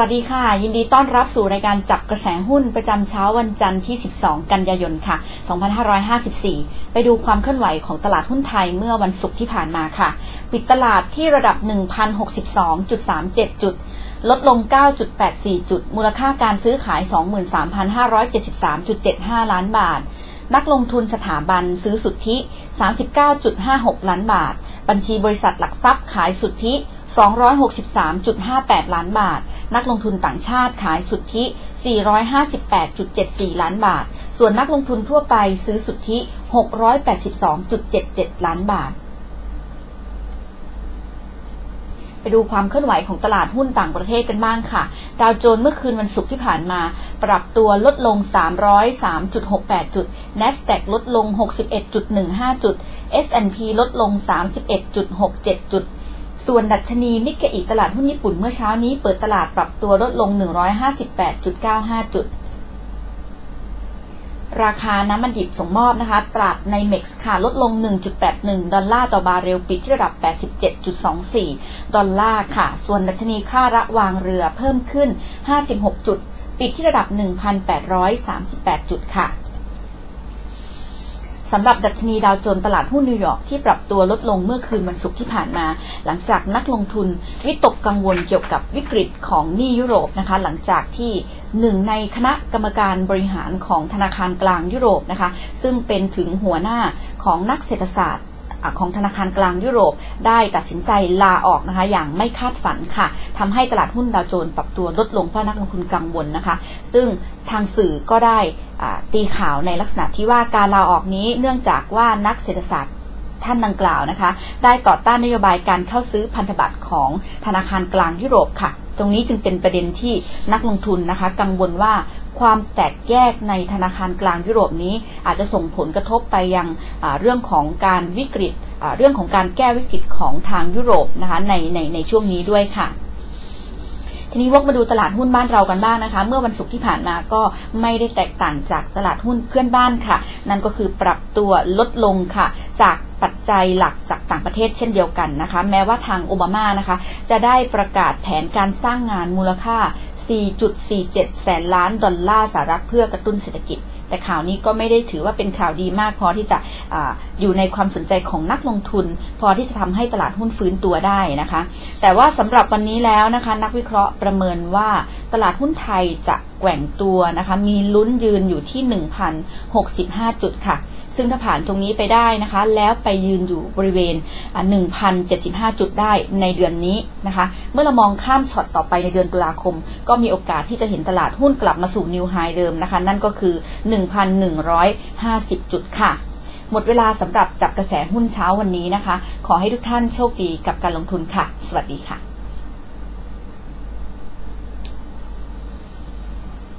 วัสดีค่ะ ยินดีต้อนรับสู่รายการจับกระแสหุ้นประจำเช้าวันจันทร์ที่ 12 กันยายนค่ะ 2554 ไปดูความเคลื่อนไหวของตลาดหุ้นไทยเมื่อวันศุกร์ที่ผ่านมาค่ะ ปิดตลาดที่ระดับ 1,062.37 จุด ลดลง 9.84 จุด มูลค่าการซื้อขาย 23,573.75 ล้านบาท นักลงทุนสถาบันซื้อสุทธิ 39.56 ล้านบาท บัญชีบริษัทหลักทรัพย์ขายสุทธิ263.58 ล้านบาท นักลงทุนต่างชาติขายสุทธิ 458.74 ล้านบาท ส่วนนักลงทุนทั่วไปซื้อสุทธิ 682.77 ล้านบาท ไปดูความเคลื่อนไหวของตลาดหุ้นต่างประเทศกันบ้างค่ะ ดาวโจนส์เมื่อคืนวันศุกร์ที่ผ่านมา ปรับตัวลดลง 303.68 จุด NASDAQ ลดลง 61.15 จุด S&P ลดลง 31.67 จุด ส่วนดัชนีนิกเกอิตลาดหุ้นญี่ปุ่นเมื่อเช้านี้เปิดตลาดปรับตัวลดลง 158.95 จุด ราคาน้ำมันดิบส่งมอบนะคะ ตลาดในเม็กซ์ค่ะลดลง 1.81 ดอลลาร์ต่อบาร์เรลปิดที่ระดับ 87.24 ดอลลาร์ค่ะ ส่วนดัชนีค่าระวางเรือเพิ่มขึ้น 56 จุด ปิดที่ระดับ 1,838 จุดค่ะ สำหรับดัชนีดาวโจนส์ตลาดหุ้นนิวยอร์กที่ปรับตัวลดลงเมื่อคืนวันศุกร์ที่ผ่านมา หลังจากนักลงทุนวิตกกังวลเกี่ยวกับวิกฤตของหนี้ยุโรปนะคะ หลังจากที่หนึ่งในคณะกรรมการบริหารของธนาคารกลางยุโรปนะคะ ซึ่งเป็นถึงหัวหน้าของนักเศรษฐศาสตร์ของธนาคารกลางยุโรปได้ตัดสินใจลาออกนะคะ อย่างไม่คาดฝันค่ะทำให้ตลาดหุ้นดาวโจนส์ปรับตัวลดลงเพราะนักลงทุนกังวลนะคะ ซึ่งทางสื่อก็ได้ ตีข่าวในลักษณะที่ว่าการลาออกนี้เนื่องจากว่านักเศรษฐศาสตร์ท่านดังกล่าวนะคะ ได้ต่อต้านนโยบายการเข้าซื้อพันธบัตรของธนาคารกลางยุโรปค่ะ ตรงนี้จึงเป็นประเด็นที่นักลงทุนนะคะ กังวลว่าความแตกแยกในธนาคารกลางยุโรปนี้ อาจจะส่งผลกระทบไปยังเรื่องของการวิกฤตเรื่องของการแก้วิกฤตของทางยุโรปนะคะในในในช่วงนี้ด้วยค่ะ ทีนี้วกมาดูตลาดหุ้นบ้านเรากันบ้างนะคะ เมื่อวันศุกร์ที่ผ่านมาก็ไม่ได้แตกต่างจากตลาดหุ้นเพื่อนบ้านค่ะ นั่นก็คือปรับตัวลดลงค่ะ จากปัจจัยหลักจากต่างประเทศเช่นเดียวกันนะคะ แม้ว่าทางโอบามานะคะ จะได้ประกาศแผนการสร้างงานมูลค่า 4.47 แสนล้านดอลลาร์สหรัฐเพื่อกระตุ้นเศรษฐกิจ แต่ข่าวนี้ก็ไม่ได้ถือว่าเป็นข่าวดีมาก พอที่จะออยู่ในความสนใจของนักลงทุน พอที่จะทำให้ตลาดหุ้นฟื้นตัวได้นะคะ แต่ว่าสำหรับวันนี้แล้วนะคะ นักวิเคราะห์ประเมินว่าตลาดหุ้นไทยจะแกว่งตัวนะคะ มีลุ้นยืนอยู่ที่ 1,065 จุดค่ะ ซึ่งถ้าผ่านตรงนี้ไปได้นะคะ แล้วไปยืนอยู่บริเวณ 1,075 จุดได้ในเดือนนี้นะคะ เมื่อเรามองข้ามช็อตต่อไปในเดือนตุลาคม ก็มีโอกาสที่จะเห็นตลาดหุ้นกลับมาสู่นิวไฮเดิมนะคะ นั่นก็คือ 1,150 จุดค่ะหมดเวลาสำหรับจับกระแสหุ้นเช้าวันนี้นะคะ ขอให้ทุกท่านโชคดีกับการลงทุนค่ะ สวัสดีค่ะ